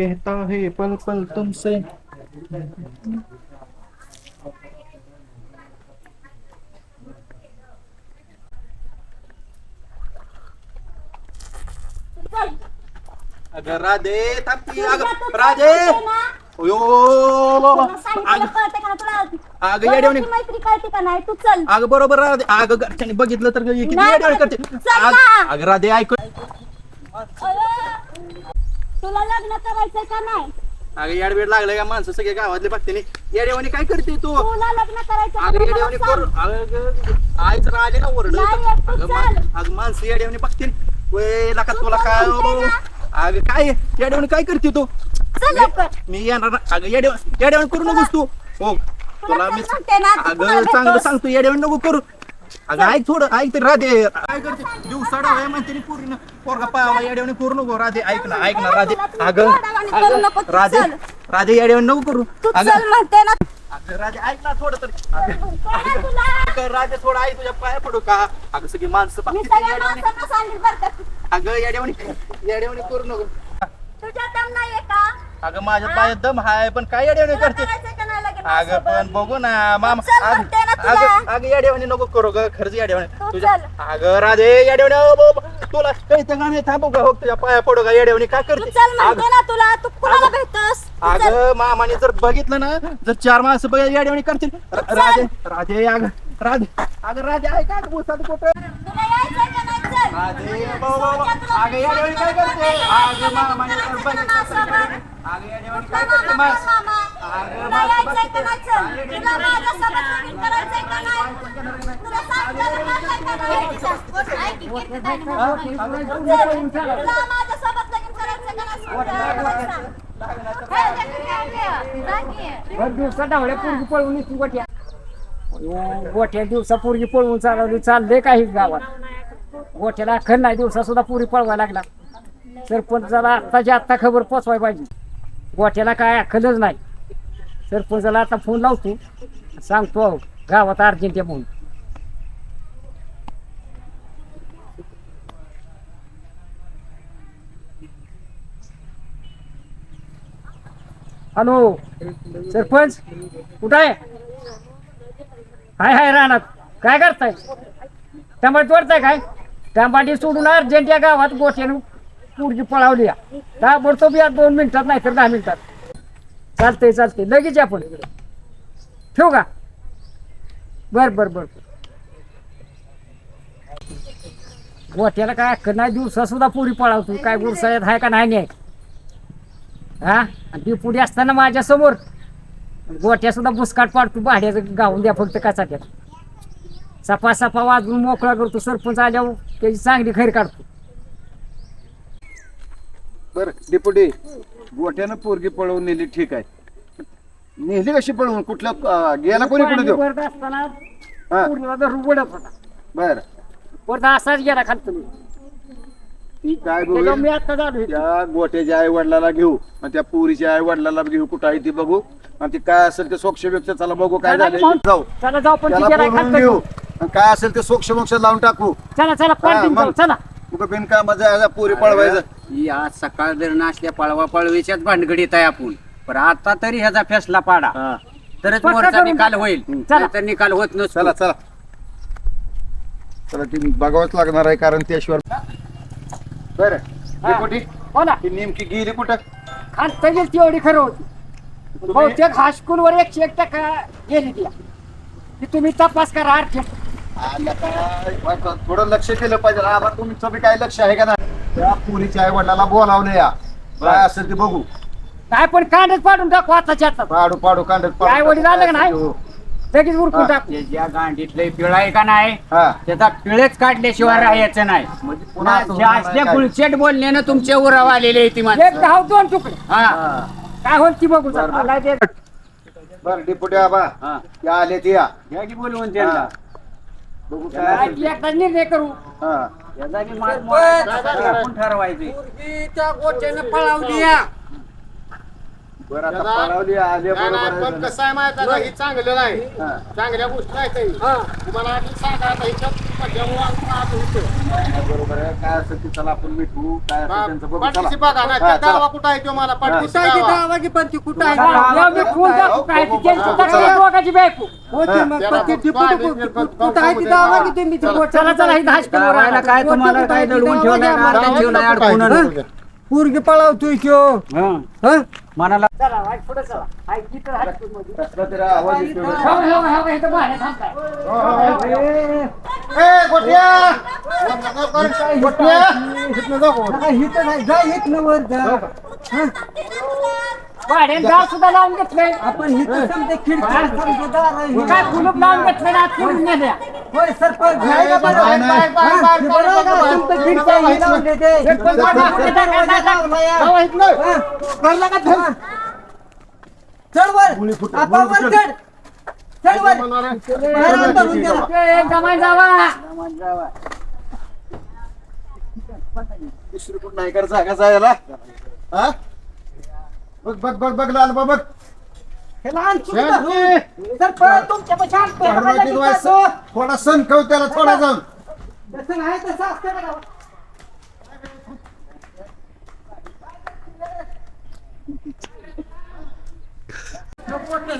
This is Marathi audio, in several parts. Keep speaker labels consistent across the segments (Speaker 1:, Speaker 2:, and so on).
Speaker 1: कहता है पल पल तुमसे। अगं राधे थांबती अगं राधे! अयो अगं अगं
Speaker 2: मैत्री कळते का नाही? तू चल.
Speaker 1: अगं बरोबर राधे. अगं घरच्यांनी बघितलं तर किती
Speaker 2: नाही,
Speaker 1: येड्यावानी करते. अगं राधे ऐक
Speaker 2: तुला लग्न करायचंय का नाही?
Speaker 1: अगं येडवेड लागलं का? माणसं सगळे गावातले बघते येड्यावानी काय करते तू?
Speaker 2: तुला लग्न करायचं का
Speaker 1: अगं
Speaker 2: नाही
Speaker 1: येड्यावानी
Speaker 2: मला
Speaker 1: करू
Speaker 2: सांग.
Speaker 1: अगं आईच राहिले ना ओरड?
Speaker 2: नाही,
Speaker 1: अगं
Speaker 2: चाल.
Speaker 1: मा- अगं माणसं येड्यावानी बघते वे लाका
Speaker 2: तू
Speaker 1: तुला काय
Speaker 2: म्हणते ना.
Speaker 1: अगं काय? येड्यावानी काय करते तू?
Speaker 2: चल लवकर.
Speaker 1: मी येणार ना. अगं येड्या येड्यावानी करू नकोस तू. हो तुला मी
Speaker 2: म्हणते ना, तू कुणाला
Speaker 1: अगं चांगलं
Speaker 2: भेटतोस?
Speaker 1: सांगतो येड्यावानी नको करू. अगं ऐक थोडं ऐक तर राधे. काय करते? दिवसाडा होय म्हणते नी पूर्ण पोरगा पावा येड्यावानी करू नको. राधे ऐक ना ऐक ना राधे. अगं
Speaker 2: येड्यावानी करू
Speaker 1: अगं,
Speaker 2: नको, तू
Speaker 1: राधे नको करू.
Speaker 2: तू
Speaker 1: अगं
Speaker 2: चल म्हणते ना.
Speaker 1: अगं राधे ऐक ना थोडं तरी. अगं, राधे थोडं आई तुझ्या पाया पडू का? अगं सगळी माणसं
Speaker 2: मी
Speaker 1: बघते
Speaker 2: सगळ्या
Speaker 1: येड्यावानी.
Speaker 2: माणसांना सांगेल बरं का.
Speaker 1: अगं येड्यावानी करू नको.
Speaker 2: तुझ्या दम नाहीये का?
Speaker 1: अगं माझ्या पायात दम हाय पण काय येड्यावानी
Speaker 2: तुला
Speaker 1: करते?
Speaker 2: करायचंय का नाही लग्न
Speaker 1: अगं
Speaker 2: माझ्यासोबत?
Speaker 1: पण बघू ना मामा
Speaker 2: चल
Speaker 1: अगं
Speaker 2: म्हणते
Speaker 1: अगं अगं येड्यावानी नको करू ग खरंच
Speaker 2: तू
Speaker 1: येड्यावानी तुझ्या
Speaker 2: चल.
Speaker 1: अगं राधे येड्यावानी अहो, बाबा, तुला कळतं का नाही थांबू का हो तुझ्या पाया पडू का येड्यावानी काय
Speaker 2: तू
Speaker 1: करते
Speaker 2: चल म्हणते
Speaker 1: अगं
Speaker 2: ना तुला तू कुणाला
Speaker 1: अगं-
Speaker 2: भेटतोस? तू चल.
Speaker 1: अगं मामाने जर बघितलं ना जर चार माणसं बघ येड्यावानी करतील. र- राधे राधे अगं राधे अगं राधे आहे का? बोसात कुठं?
Speaker 2: तुला यायचंय का नाही? चल.
Speaker 1: राधे बाबा, बाबा. अगं येड्यावानी काय करते? अगं मामाने जर बघितलं तर- अगं येड्यावानी काय करते? मास
Speaker 2: तुला यायचंय का. नाही चल? तुला माझ्यासोबत लग्न करायचंय का नाही? तुला सांगितलं करायचंय का नाही? ऐक, किती time नको बोलू. चल, तुला माझ्यासोबत लग्न करायचंय का नाही? सांग. सांग.
Speaker 3: भर दिवसा पोरगी पळवून येते गोट्या. गोठ्या दिवसा पोरगी पळवून चालवली. चालले काही गावात. गोठ्याला अखंड नाही दिवसा सुद्धा पोरी पळवायला लागला. सरपंचाला आत्ताच्या आत्ता खबर पोचवाय पाहिजे. गोठ्याला काय अखलच नाही. सरपंचाला आता फोन लावतो. सांगतो अहो, गावात अर्जंट आहे म्हणून. हॅलो सरपंच कुठं आहे? हाय हाय रानात. काय करताय? टमाट वरताय काय? टमाटी सोडून अर्जंट या गावात गोठ्यानं पुरगी पळावली या. ताबडतोब या दोन मिनिटात नाही तर दहा मिनिटात. चालतंय चालतंय. लगेच या आपण ठेवू का? बर बर बर. गोट्याला काय अक्कल नाही दिवसा सुद्धा पुरी पळावतो काय गुरसाळ्यात आहे का नाही नाही. हा? आणि ती पुढे असताना माझ्यासमोर. गोट्या सुद्धा बुसकाट पाडतो भाड्याचं गावून द्या फक्त कचाट्यात. सफा सफा वाजवून मोकळा करतो सरपंच आल्यावर त्याची चांगली खैर काढतो.
Speaker 4: बर डिपुटी. गोट्यानं पोरगी पळवून नेली ठीक आहे. नेली कशी पळवून? कुठल्या अं, गेला कोणी कुठे देऊ
Speaker 3: वरत असताना
Speaker 4: हा.
Speaker 3: धरून होता.
Speaker 4: बर.
Speaker 3: वरत असाच गेला खालतो मी
Speaker 4: ती काय
Speaker 3: त्याच्यावर मी
Speaker 4: बघू
Speaker 3: आता झालो
Speaker 4: त्या गोट्याच्या आई वडिलाला घेऊ आणि त्या पुरीच्या आई वडिलाला घेऊ कुठं आहे ती बघू. आणि ती काय असेल ते सोक्ष बिक्ष चला बघू काय
Speaker 3: चला
Speaker 4: झालं. जाऊ.
Speaker 3: चला जाऊ पण ती
Speaker 4: त्याला
Speaker 3: गेला
Speaker 4: बोलवून
Speaker 3: खालतो
Speaker 4: घेऊ. आणि काय असेल ते सोक्ष मोक्ष लावून टाकू.
Speaker 3: चला चला
Speaker 4: हा, मग.
Speaker 3: चला.
Speaker 4: उगा बिनकामाचा पुरी पळवायचं.
Speaker 5: ही आज सकाळ धरण असल्या पळवा पळवीच्याच भानगडीत आहे आपण. पण आता तरी ह्याचा फैसला पाडा.
Speaker 4: हा.
Speaker 5: तरच
Speaker 3: पक्का
Speaker 5: मोरचा
Speaker 3: करून
Speaker 5: निकाल. होईल.
Speaker 3: चला.
Speaker 5: तर निकाल होत नसतो.
Speaker 4: चला चला. चला ती बघावंच लागणार आहे कारण त्याशिवाय बर.
Speaker 3: हो. ना
Speaker 4: ती नेमकी गेली कुठं?
Speaker 3: खालत गेली तेवढी खरं होती. बहुतेक हायस्कूलवर एकशे एक टक्का गेली ती. ती तुम्ही तपास करा अर्थ
Speaker 4: आलं काय? बघ, थोडं लक्ष केलं पाहिजे. आबा तुमचं बी काय लक्ष आहे का ना त्या पुरीच्या आई वडिलाला बोलावलं या. काय असेल ते बघू.
Speaker 3: काय पण कांडच पाडून टाकू आताच्या आता
Speaker 4: पाडू पाडू कांडत
Speaker 3: आई वडील आलं का नाही? लगेच उरकून
Speaker 4: हा.
Speaker 3: टाकू.
Speaker 5: ज्या गांडीतलं पिळ आहे का नाही
Speaker 4: हा.
Speaker 5: त्याचा पिळच काढल्याशिवाय राहायचं नाही.
Speaker 4: म्हणजे पुन्हा असं होणार
Speaker 5: असल्या
Speaker 4: नाही
Speaker 5: बोलण्यानं तुमच्या उराव आलेले ती
Speaker 3: एक
Speaker 5: माणसं
Speaker 3: धाव दोन तुकडे.
Speaker 5: हा.
Speaker 4: हा.
Speaker 3: काय होत ती बघू
Speaker 4: बरं,
Speaker 3: चला.
Speaker 4: बरं. डिपुटी आबा.
Speaker 5: हा.
Speaker 4: या आले ते या
Speaker 5: की बोलवून
Speaker 4: हा. बघू काय असेल
Speaker 3: ती
Speaker 4: ते.
Speaker 3: एकदा निर्णय करू
Speaker 4: हा
Speaker 5: आपण ठरवायचे
Speaker 3: त्या गोट्यानं पळावली या
Speaker 4: बरं आता पळावली आले
Speaker 6: नाही, नाही,
Speaker 4: बरोबर
Speaker 6: पण
Speaker 4: आहे.
Speaker 6: कसं आहे माहिती आहे का ही चांगलं नाही
Speaker 4: हा.
Speaker 6: चांगल्या गोष्टी आहेत काही. तुम्हाला आधी सांगा आता ह्याच्यात मध्यम आज होतं.
Speaker 4: बरोबर आहे काय असेल ते चला आपण मिठवू काय असेल त्यांचं बघू
Speaker 6: पाठीशी
Speaker 4: चला
Speaker 6: बघा ना
Speaker 4: हा,
Speaker 6: त्या. गावा कुठं आहे तो मला पाठीशी
Speaker 5: कुठं आहे ती
Speaker 6: गावा.
Speaker 5: गावाची पण ती कुठं आहे
Speaker 3: या मी फोन दाखवू काय ती त्यांची तक्रार दोघांची बायको
Speaker 5: होती मग
Speaker 6: त्याला
Speaker 5: पण ती
Speaker 6: बघ,
Speaker 5: टिपूट
Speaker 6: बाहेर
Speaker 5: कुठं
Speaker 6: निघत बघ,
Speaker 5: कुठं आहे ती
Speaker 6: बघ,
Speaker 5: गावा
Speaker 6: बघ.
Speaker 5: की तुम्ही ती
Speaker 6: चला.
Speaker 5: बोट-
Speaker 3: चला चला इथं हाच
Speaker 5: गावाला काय तुम्हाला काय दडवून ठेवलंय का काय ठेवलंय अडकून
Speaker 3: पोरगी पळावतोय त्यो
Speaker 5: हं. मनाला
Speaker 3: चला वाईट पुढे चला. हाय, इथं हाय, मध्ये.
Speaker 4: कसला तरी आवाज येतोय बरं.
Speaker 3: हो, हो, हो, इथं बाहेर थांबताय.
Speaker 6: ए, गोट्या! गोट्या!
Speaker 3: भाड्याने दार सुद्धा लावून घेतलंय आपण इथं समजा खिडकी काय कुलूप लावून घेतलं ना फिरून नेल्या होय सरपंच
Speaker 4: नाही, नाही. फुटली, गुळी फुटली.
Speaker 3: जमाय जावा.
Speaker 4: दुसरी कुठं नाही कर जागा जायला. हा? बघ बघ बघ बघ लाल बघ. थोडा सण कव त्याला थोडा जाऊन.
Speaker 1: माझी काय चुकी नाही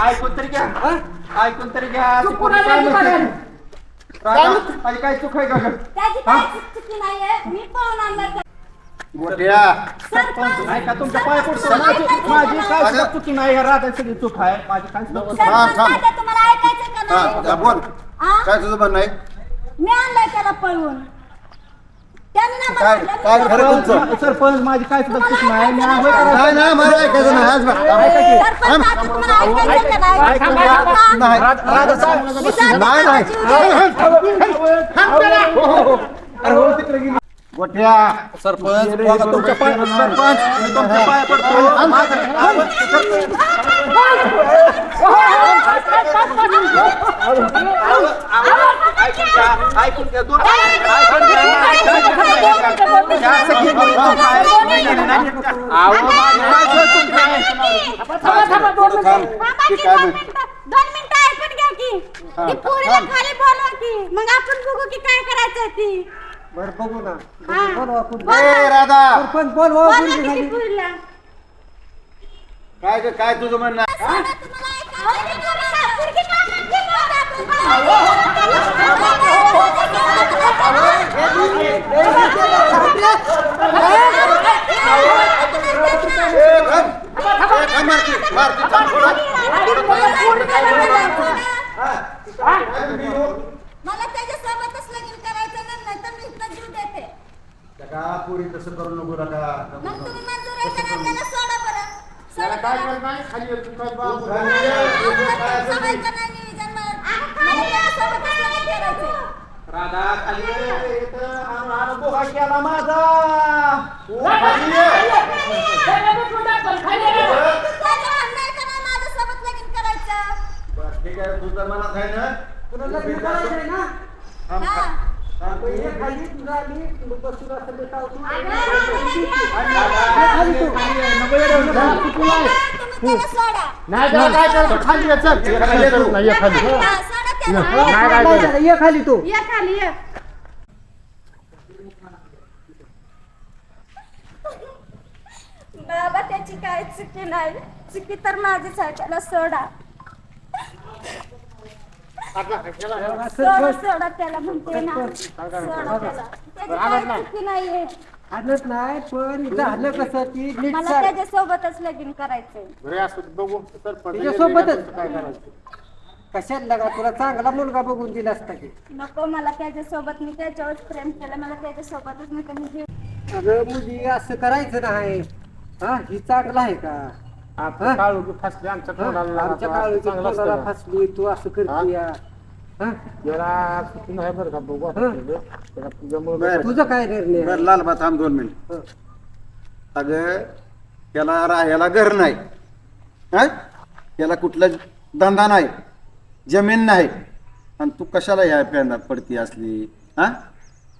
Speaker 1: ऐकून तरी घ्या ऐकून तरी घ्या काय म्हणते? राधा, माझी काय चूक आहे का गं?
Speaker 2: त्याची काय चुकी नाहीये मी पळून आणलं
Speaker 4: गोट्या
Speaker 2: सरपंच
Speaker 1: ऐका तुमच्या पाय पडतो माझी माझी काय चुकी नाही राधा सगळी चूक आहे माझी काय नाही.
Speaker 2: का
Speaker 4: हा
Speaker 2: नाही
Speaker 4: हा, बोल
Speaker 2: हा?
Speaker 4: काय तुझं म्हणणं आहे
Speaker 2: मी आणलाय त्याला पळवून त्याने ना मला
Speaker 4: काय
Speaker 2: म्हटलं,
Speaker 4: काय
Speaker 2: मी
Speaker 4: खरं तुमचं
Speaker 1: सरपंच सरपंच माझी काय सुद्धा चूक नाही मी
Speaker 4: नाही नाही मला ऐकायचं नाही आज बघ.
Speaker 2: सरपंच दादा, तुम्हाला ऐकायचं का नाही?
Speaker 1: ऐकून
Speaker 2: हा,
Speaker 1: घ्या.
Speaker 2: हा.
Speaker 4: नाही
Speaker 1: राधा साहेब
Speaker 2: मी जाते
Speaker 4: नाही, नाही.
Speaker 2: त्याला जीव देते.
Speaker 1: अरे हो तिकडे गेली
Speaker 4: गोट्या
Speaker 1: सरपंच बघा तुमच्या पाय सरपंच मी तुमच्या पाय पडतो माझं- ऐकून घ्या. दोन माझी काय
Speaker 2: मग आपण बघू की करायचं ती.
Speaker 4: काय तुझं म्हणणं
Speaker 2: मला त्याच्यासोबतच लगीन करायचं नाही, नाहीतर मी इथनं जीव देते.
Speaker 4: का पोरी तसं करू नको नका
Speaker 2: मग तुम्ही मंजूर आहे का नाही? त्याला सोडा बरं. सोडा
Speaker 6: काय नाही खाली येतो, काय.
Speaker 2: हा, आहे का नाही
Speaker 1: राधा खाली बोका केला माझा
Speaker 3: खाली खाली
Speaker 2: नाही लगीन
Speaker 4: ठीक आहे तुझं मनात आहे ना थांब,
Speaker 2: हा.
Speaker 4: थांब.
Speaker 2: तुम्ही त्याला सोडा.
Speaker 6: नाही त्याला काय करतो खाली ये, चल खाली ये. नाही, खाली. नाही.
Speaker 3: ये तू.
Speaker 2: ये खाली ये. बाबा त्याची काय चुकी नाही. चुकी तर माझीच आहे. त्याला सोडा. सोडा सोडा त्याला म्हणते ना. सोडा त्याला. त्याची काय चुकी नाहीये.
Speaker 7: आणत नाही पण झालं कसं की नीट
Speaker 2: मला
Speaker 7: चाल.
Speaker 2: त्याच्यासोबतच लगीन करायचंय.
Speaker 6: असं बघू. सरपंच
Speaker 7: तिच्यासोबतच?
Speaker 6: काय करायचं?
Speaker 7: कशात लागा तुला चांगला मुलगा बघून दिला असता की
Speaker 2: नको मला त्याच्यासोबत मी त्याच्यावर प्रेम केलं मला त्याच्यासोबतच मी कमी जीव
Speaker 7: अगं मुली असं करायचं नाही हा ही चांगलं आहे का
Speaker 6: आपलं काळू फसले आमच्या
Speaker 7: हा?
Speaker 6: तोंडाला
Speaker 7: आमच्या
Speaker 6: चांगलं असतं का?
Speaker 7: फसली तू असं करते या हा?
Speaker 6: जरा चुकी नाही बरं का बघू
Speaker 7: हा.
Speaker 6: तुझ्यामुळं
Speaker 4: बरं.
Speaker 7: तुझं काय निर्णय
Speaker 4: बरं
Speaker 7: आहे?
Speaker 4: लाल बा थांब दोन मिनिट
Speaker 7: हं.
Speaker 4: अगं त्याला राहायला घर नाही हा त्याला कुठला धंदा नाही जमीन नाही. आणि तू कशाला ह्या पेंडात पडती असली? हा?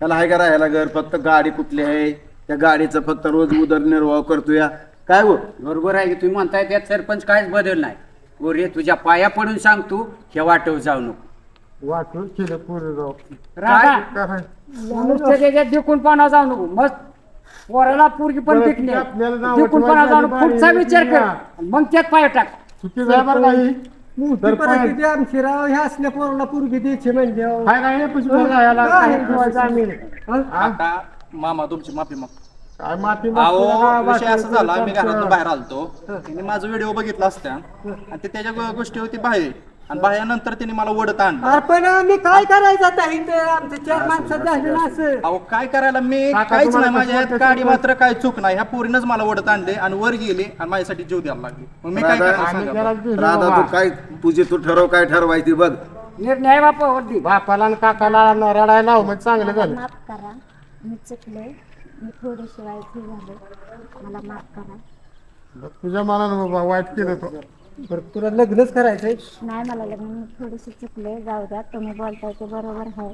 Speaker 4: त्याला आहे का राहायला घर फक्त गाडी कुठली आहे? त्या गाडीचं फक्त रोज उदरनिर्वाह करतोय काय हो?
Speaker 5: बरोबर आहे की तुम्ही म्हणताय त्यात सरपंच काहीच बदल नाही. गोरे तुझ्या पाया पडून सांग तू हे वाटव जाऊ नको.
Speaker 6: वाटून केलं पुढे जाऊ.
Speaker 3: राधा!
Speaker 6: काय
Speaker 3: नुसतं त्याच्यात दिकून पाना जाऊ नको. मस्त पोराला पोरगी पण
Speaker 6: बरं, आपल्याला नावं
Speaker 3: जाऊ नको. पुढचा
Speaker 6: बारी
Speaker 3: विचार कर. मग त्यात पाय टाक.
Speaker 6: चुकी बरं
Speaker 7: परिस्थिती आमची राव ह्या असल्या पोराला द्यायची म्हणजे
Speaker 6: काय काय पुष्कळ राहायला?
Speaker 7: काय?
Speaker 6: काय ठेवायचं आम्ही?
Speaker 1: आता मामा तुमची माफी माग.
Speaker 6: काय माती
Speaker 1: अहो विषय असा झाला मी घरातून बाहेर आलतो. त्याने माझा व्हिडिओ बघितला असत्या आणि ते त्याच्या गो- गोष्टी होती बाहेर. आणि बाहेरनंतर त्याने मला ओढत आणलं.
Speaker 7: अरे पण आम्ही काय करायचं आता इथं? आमचं चार माणसं झाले ना असं.
Speaker 1: अहो काय करायला? मी
Speaker 6: काका,
Speaker 1: काहीच
Speaker 6: तुम्हाला
Speaker 1: नाही. माझ्या
Speaker 6: कसं
Speaker 1: ह्यात
Speaker 6: वाटतं
Speaker 1: गाडी? मात्र काय चूक नाही. ह्या पोरीनंच मला ओढत आणले आणि वर गेले आणि माझ्यासाठी जीव द्यायला लागले. मग मी काय
Speaker 4: राधा,
Speaker 1: करणार
Speaker 6: आम्ही
Speaker 1: सांगा
Speaker 6: त्याला
Speaker 1: बरं?
Speaker 6: दिलं
Speaker 4: राधा
Speaker 6: बाबा.
Speaker 4: तू काय तुझी तू ठरव काय ठरवायची बघ.
Speaker 3: निर्णय बापा वरती.
Speaker 6: बापाला आणि काकाला न रडायला लाव म्हणजे चांगलं झालं.
Speaker 2: माफ करा. मी चुकले. मी थोडीशी वाईट झाले. मला माफ करा.
Speaker 6: तुझ्या मनानं बाबा वाईट केलं तो.
Speaker 7: बरं तुला लग्नच करायचंय?
Speaker 2: नाही मला लग्न मी थोडीशी चुकले जाऊ द्या तुम्ही बोलताय ते बरोबर आहे.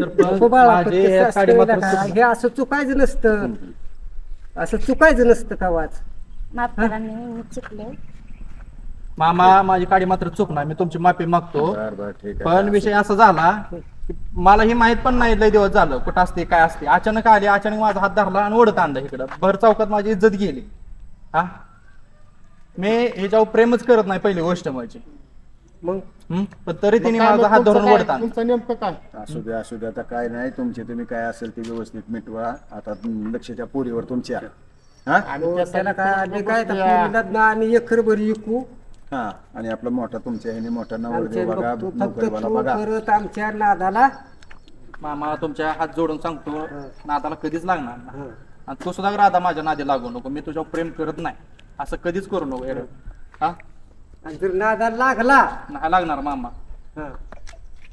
Speaker 7: नको बाळा, पण
Speaker 1: माझे
Speaker 7: तसं
Speaker 1: हे
Speaker 7: असतं? हे असं चुकायचं नसतं. असं चुकायचं नसतं का वाच?
Speaker 2: माफ करा मी मी चुकले.
Speaker 1: मामा माझी गाडी मात्र चूक नाही मी तुमची माफी मागतो.
Speaker 4: बर बर ठीक
Speaker 1: पण विषय असा झाला की मला ही माहीत पण नाही लय दिवस झालं. कुठं असते काय असते. अचानक आले अचानक माझा हात धरला आणि ओढत आणलं इकडं. भर चौकात माझी इज्जत गेली. हा? मी ह्याच्यावर प्रेमच करत नाही पहिली गोष्ट माझी.
Speaker 7: मग?
Speaker 1: पण तरी तिने
Speaker 6: काय
Speaker 1: माझा
Speaker 6: मग
Speaker 1: हात
Speaker 6: तुमचं
Speaker 1: धरून
Speaker 6: काय?
Speaker 1: ओढत आणलं
Speaker 6: तुमचं नेमकं काय?
Speaker 4: असू द्या असू द्या आता काय नाही तुमचे तुम्ही काय असेल ते व्यवस्थित मिटवा. आता लक्ष त्या पोरीवर तुमच्या. हा?
Speaker 6: आणि
Speaker 7: हो, त्याला काय आम्ही काय तर लग्न आणि एकर बरी विकू.
Speaker 4: हा. आणि आपला मोठा तुमच्या ह्याने मोठा
Speaker 7: आमच्या
Speaker 4: नवरदेव बघा
Speaker 7: बघतो फक्त
Speaker 4: नोकरीवाला
Speaker 7: तू
Speaker 4: बघा.
Speaker 7: करत आमच्या नादाला.
Speaker 1: मामा तुमच्या हात जोडून सांगतो नादाला कधीच लागणार नाही. आणि तू सुद्धा राधा माझ्या नादी लागू नको मी तुझ्यावर प्रेम करत नाही. असं कधीच करू नको येडं. हा
Speaker 7: आणि जर नादाला लागला
Speaker 1: नाही लागणार मामा
Speaker 7: हा,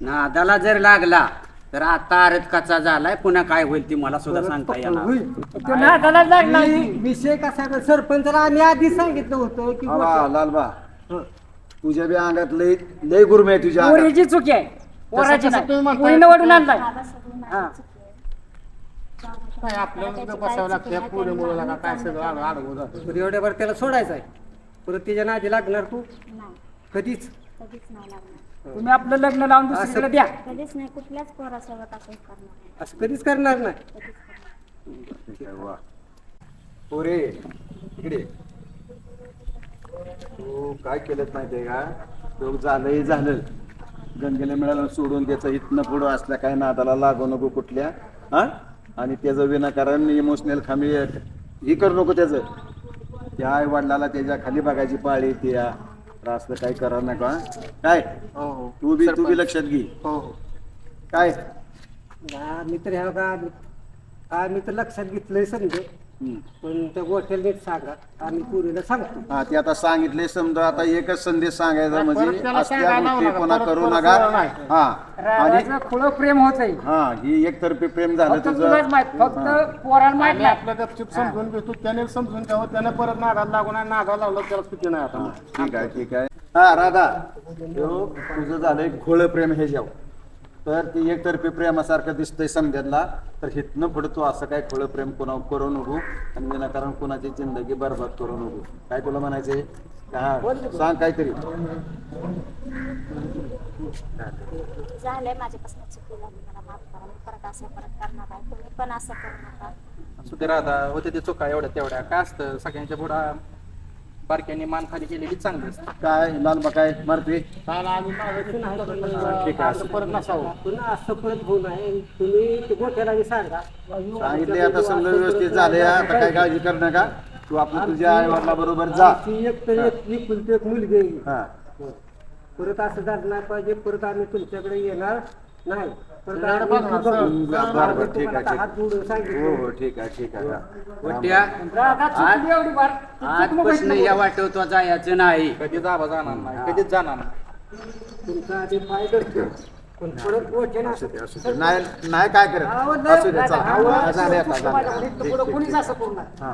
Speaker 5: नादाला जर लागला तर आता अरतकाचा झालाय पुन्हा काय होईल ती मला सुद्धा सांगता येणार
Speaker 7: होईल.
Speaker 3: तो नादाला लागला
Speaker 7: नाही, विषय कसा आहे, सरपंचाला आम्ही आधी सांगितलं होतं की
Speaker 4: हा लालबा
Speaker 7: हं.
Speaker 4: तुझ्या बी अंगात लय लय गुरमे आहे तुझ्या अंगात.
Speaker 3: पोरीची चुकी आहे पोराची
Speaker 6: तसं तुम्ही
Speaker 3: नाही
Speaker 6: म्हणताय.
Speaker 3: पोरीनं वडून आणलाय हा.
Speaker 6: काय आपल्याला बसावं लागतं पुढे मुळे का काय सगळं आड आडवं जातं
Speaker 7: बरं, एवढ्या बरं त्याला सोडायचं आहे परत तिच्या नादी लागणार तू?
Speaker 2: नाही.
Speaker 7: कधीच?
Speaker 2: कधीच नाही लागणार.
Speaker 3: तुम्ही आपलं लग्न लावून दुसरीकडे द्या.
Speaker 2: कधीच नाही कुठल्याच पोरासोबत असं करणार नाही.
Speaker 7: असं कधीच करणार नाही.
Speaker 2: कधीच करणार नाही.
Speaker 4: ठीक आहे, वा. पोरे इकडे. तू काय केलं माहितीये का? तो झालंही झालं गंगेला मिळालं सोडून त्याचं इथनं पुढं असल्या काय नादाला लागू नको कुठल्या हा? आणि त्याचं विनाकारण इमोशनल खामी ही करू नको त्याचं. त्या आई वडिलाला त्याच्याखाली बघायची पाळी येते या तर असलं काही करा नका हं? काय?
Speaker 1: हो हो.
Speaker 4: तू बी तू बी लक्षात घे.
Speaker 1: हो हो.
Speaker 4: काय?
Speaker 7: आम्ही तर ह्या का आम्ही आम्ही तर लक्षात घेतलंय समजे. पण त्या गोठ्याला नीट सांगा आम्ही पुरीला सांगतो.
Speaker 4: हा ते आता सांगितले समजा आता एकच संदेश सांगायचा म्हणजे
Speaker 6: त्याला
Speaker 4: असल्या
Speaker 6: सांगायला
Speaker 4: गोष्टी
Speaker 6: लावू नका,
Speaker 4: कोणा
Speaker 6: परत-
Speaker 4: करू
Speaker 6: परत
Speaker 4: नका.
Speaker 6: नाही.
Speaker 4: हा आणि
Speaker 3: खुलं प्रेम होत आहे
Speaker 4: हा ही एकतर्फी प्रेम झालं
Speaker 3: फक्त तुलाच
Speaker 4: तुझं
Speaker 3: माहीत फक्त पोराला माहीत
Speaker 6: आम्ही
Speaker 3: नाही.
Speaker 6: आपलं गपचूप समजून घेतो त्याने समजून घ्यावं त्याने परत नादाला लागून आणि नादाला लावलं त्याला चुकी नाही आता.
Speaker 4: ठीक आहे ठीक आहे. हा राधा ह्यो तुझं झालंय खोळ प्रेम हे जाव. तर ती एकतर्फी प्रेमासारखं दिसतंय समजायला तर हिथनं पुढे तू असं काय खोळ प्रेम कोणा करू नको आणि विनाकारण कोणाची जिंदगी बरबाद करू नको काय तुला म्हणायचंय? हा सांग काहीतरी.
Speaker 2: झालंय माझ्यापासून चुकी झाली मला माफ करा. मी परत असं परत करणार नाही तुम्ही पण असं करू नका.
Speaker 1: असू दे राधा. होते ते चुका एवढ्या तेवढ्या काय असतं? सगळ्यांच्या पुढं बारक्याने मान खाली केलेली चांगली असते.
Speaker 4: काय लालबा काय मारते?
Speaker 6: काल आम्ही मागं
Speaker 7: नाही
Speaker 4: ठीक आहे,
Speaker 6: असं. परत नसावं.
Speaker 7: पुन्हा असं परत होऊ नये. तुम्ही ते गोठ्याला बी सांगा.
Speaker 4: सांगितले आता समजा व्यवस्थित झाले आता काय काळजी कर नका. तू आपलं तुझ्या आई वडिला बरोबर जा.
Speaker 7: एक तर एक एकुलती एक मुलगी आहे.
Speaker 4: हा.
Speaker 7: परत असं झालं नाही पाहिजे परत आम्ही तुमच्याकडे येणार नाही.
Speaker 4: बरं, बरं, ठीक आहे, ठीक हो हो ठीक आहे ठीक आहे
Speaker 3: मग
Speaker 5: आजपासून या वाटवतो जायचं नाही.
Speaker 1: कधी जाबा जाणार नाही कधीच जाणार नाही.
Speaker 4: नाही नाही काय करत. असू दे चला. हा, झाले आता झाले. ठीक, ठीक,
Speaker 3: कोणीच
Speaker 4: ठीक.
Speaker 3: असं करू नये
Speaker 4: हा.